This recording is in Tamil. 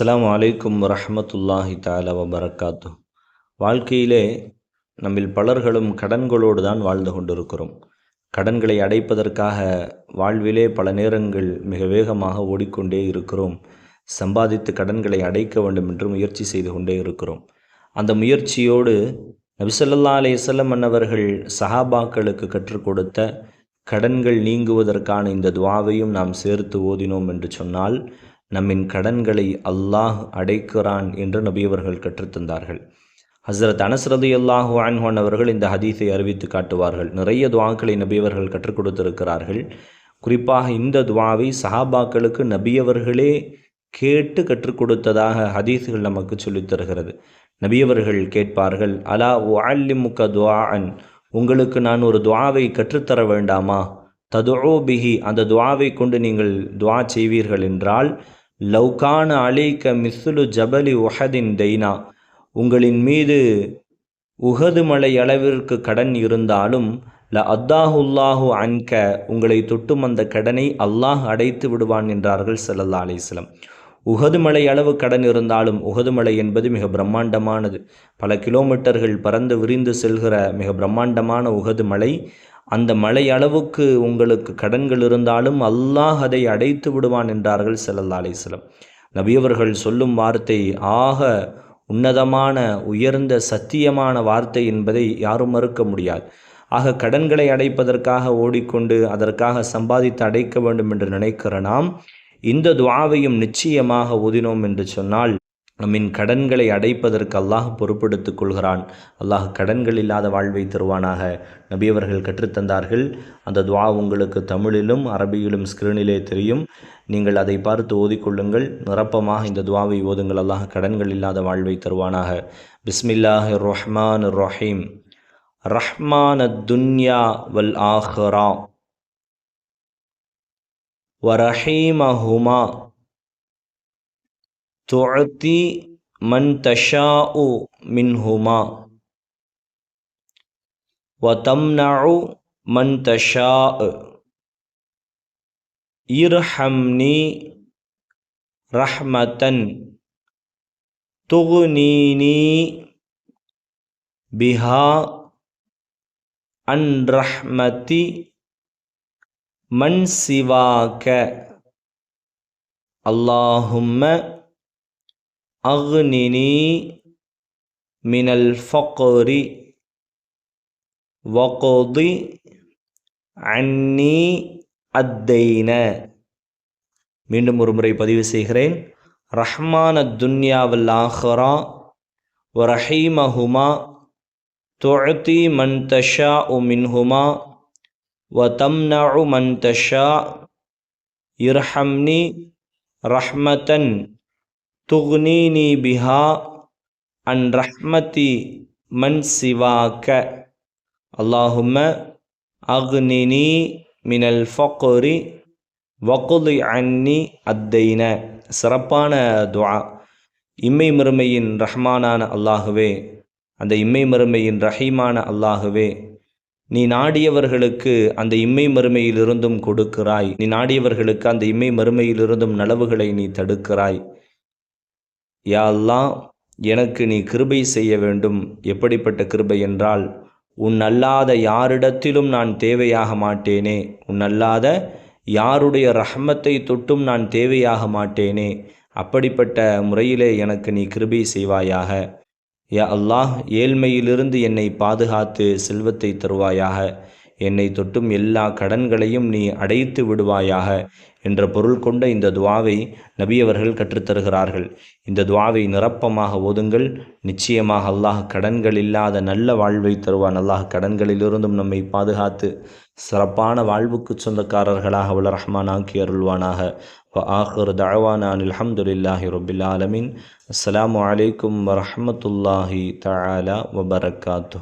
அஸ்லாம் அலைக்கும் வரஹ்மத்துல்லாஹி தஆலா வபரகாத்து வாழ்க்கையிலே நம்மில் பலர்களும் கடன்களோடு தான் வாழ்ந்து கொண்டிருக்கிறோம். கடன்களை அடைப்பதற்காக வாழ்விலே பல நேரங்கள் மிக வேகமாக ஓடிக்கொண்டே இருக்கிறோம். சம்பாதித்து கடன்களை அடைக்க வேண்டும் என்று முயற்சி செய்து கொண்டே இருக்கிறோம். அந்த முயற்சியோடு நபிசல்லா அலையம் அன்னவர்கள் சஹாபாக்களுக்கு கற்றுக் கொடுத்த கடன்கள் நீங்குவதற்கான இந்த துவாவையும் நாம் சேர்த்து ஓதினோம் என்று சொன்னால் நம்மின் கடன்களை அல்லாஹ் அடைக்கிறான் என்று நபியவர்கள் கற்றுத்தந்தார்கள். ஹசரத் அனஸ்ரதி அல்லாஹு அன்ஹான் அவர்கள் இந்த ஹதீஸை அறிவித்து காட்டுவார்கள். நிறைய துவாக்களை நபியவர்கள் கற்றுக் கொடுத்திருக்கிறார்கள். குறிப்பாக இந்த துவாவை சஹாபாக்களுக்கு நபியவர்களே கேட்டு கற்றுக் கொடுத்ததாக ஹதீஸுகள் நமக்கு சொல்லித் தருகிறது. நபியவர்கள் கேட்பார்கள் அலா ஓ துவா துவான் உங்களுக்கு நான் ஒரு துவாவை கற்றுத்தர வேண்டாமா? ததுஓ பிஹி அந்த துவாவை கொண்டு நீங்கள் துவா செய்வீர்கள் என்றால் லவ்கான அலைக்க மிஸ்லு ஜபலி உஹதின் தெய்னா. உங்களின் மீது உகது மலை அளவிற்கு கடன் இருந்தாலும் ல அத்தாஹுல்லாஹு அன்க உங்களை தொட்டும் அந்த கடனை அல்லாஹ் அடைத்து விடுவான் என்றார்கள் சல்லல்லா அலிஸ்லம் உகதுமலை அளவு கடன் இருந்தாலும் உகதுமலை என்பது மிக பிரம்மாண்டமானது. பல கிலோமீட்டர்கள் பறந்து விரிந்து செல்கிற மிக பிரம்மாண்டமான உகதுமலை அந்த மலை அளவுக்கு உங்களுக்கு கடன்கள் இருந்தாலும் அல்லாஹ் அதை அடைத்து விடுவான் என்றார்கள் செல்லல்லா அலிஸ்லம் நபியவர்கள் சொல்லும் வார்த்தை ஆக உன்னதமான உயர்ந்த சத்தியமான வார்த்தை என்பதை யாரும் மறுக்க முடியாது. ஆக கடன்களை அடைப்பதற்காக ஓடிக்கொண்டு அதற்காக சம்பாதித்து அடைக்க வேண்டும் என்று நினைக்கிற நாம் இந்த துவாவையும் நிச்சயமாக ஓதினோம் என்று சொன்னால் நம்மின் கடன்களை அடைப்பதற்கு அல்லாஹ் பொறுப்பெடுத்துக் கொள்கிறான். அல்லாஹ் கடன்கள் இல்லாத வாழ்வை தருவானாக. நபியவர்கள் கற்றுத்தந்தார்கள். அந்த துவா உங்களுக்கு தமிழிலும் அரபியிலும் ஸ்கிரீனிலே தெரியும். நீங்கள் அதை பார்த்து ஓதிக்கொள்ளுங்கள். நிரப்பமாக இந்த துவாவை ஓதுங்கள். அல்லாஹ் கடன்கள் இல்லாத வாழ்வை தருவானாக. பிஸ்மில்லாஹ் ரஹ்மான் ரஹீம் ரஹ்மான துன்யா வல் ஆஹ்ரா வரஹீமஹுமா. تعطي من تشاء منهما. وتمنع من تشاء. ارحمني رحمة. تغنيني بها عن رحمتي من سواك. اللهم அக்னினி மினல் ஃபக்கரி வகோதி அன்னி அத்தைன மீண்டும் ஒரு முறை பதிவு செய்கிறேன். ரஹ்மான துன்யாவல் ஆஹரா வரஹீமஹுமா துழத்தி மந்தஷா உமின்ஹுமா மின்ஹுமா வ தம்னா மன் தஷா இர்ஹம்னி ரஹ்மதன் துக்னீனி பிஹா அன் ரஹ்மதி மன் சிவாக்க அல்லாஹும அக்னினி மினல் ஃபக்கோரி வகுலி அன்னி அத்தைன. சிறப்பான துவா இம்மை மறுமையின் ரஹ்மானான அல்லாஹுவே அந்த இம்மை மறுமையின் ரஹீமான அல்லாஹுவே நீ நாடியவர்களுக்கு அந்த இம்மை மறுமையிலிருந்தும் கொடுக்கிறாய். நீ நாடியவர்களுக்கு அந்த இம்மை மறுமையிலிருந்தும் நலவுகளை நீ தடுக்கிறாய். யா எனக்கு நீ கிருபை செய்ய வேண்டும். எப்படிப்பட்ட கிருபை என்றால் உன் அல்லாத யாரிடத்திலும் நான் தேவையாக மாட்டேனே. உன் அல்லாத யாருடைய ரஹமத்தை தொட்டும் நான் தேவையாக மாட்டேனே. அப்படிப்பட்ட முறையிலே எனக்கு நீ கிருபை செய்வாயாக. யா அல்லாஹ் ஏழ்மையிலிருந்து என்னை பாதுகாத்து செல்வத்தை தருவாயாக. என்னை தொட்டும் எல்லா கடன்களையும் நீ அடைத்து விடுவாயாக என்ற பொருள் கொண்ட இந்த துவாவை நபியவர்கள் கற்றுத்தருகிறார்கள். இந்த துவாவை நிரப்பமாக ஓதுங்கள். நிச்சயமாக அல்லாஹ் கடன்கள் இல்லாத நல்ல வாழ்வை தருவான். அல்லாஹ் கடன்களிலிருந்தும் நம்மை பாதுகாத்து சிறப்பான வாழ்வுக்கு சொந்தக்காரர்களாக உள்ள ரஹ்மான் ஆக்கி அருள்வானாக. ஆஹர் தழவானான் அலமதுல்லாஹி ரொபில் ஆலமின். அஸ்லாம் வலைக்கம் வரமத்துல்லாஹி தலா வபரகாத்து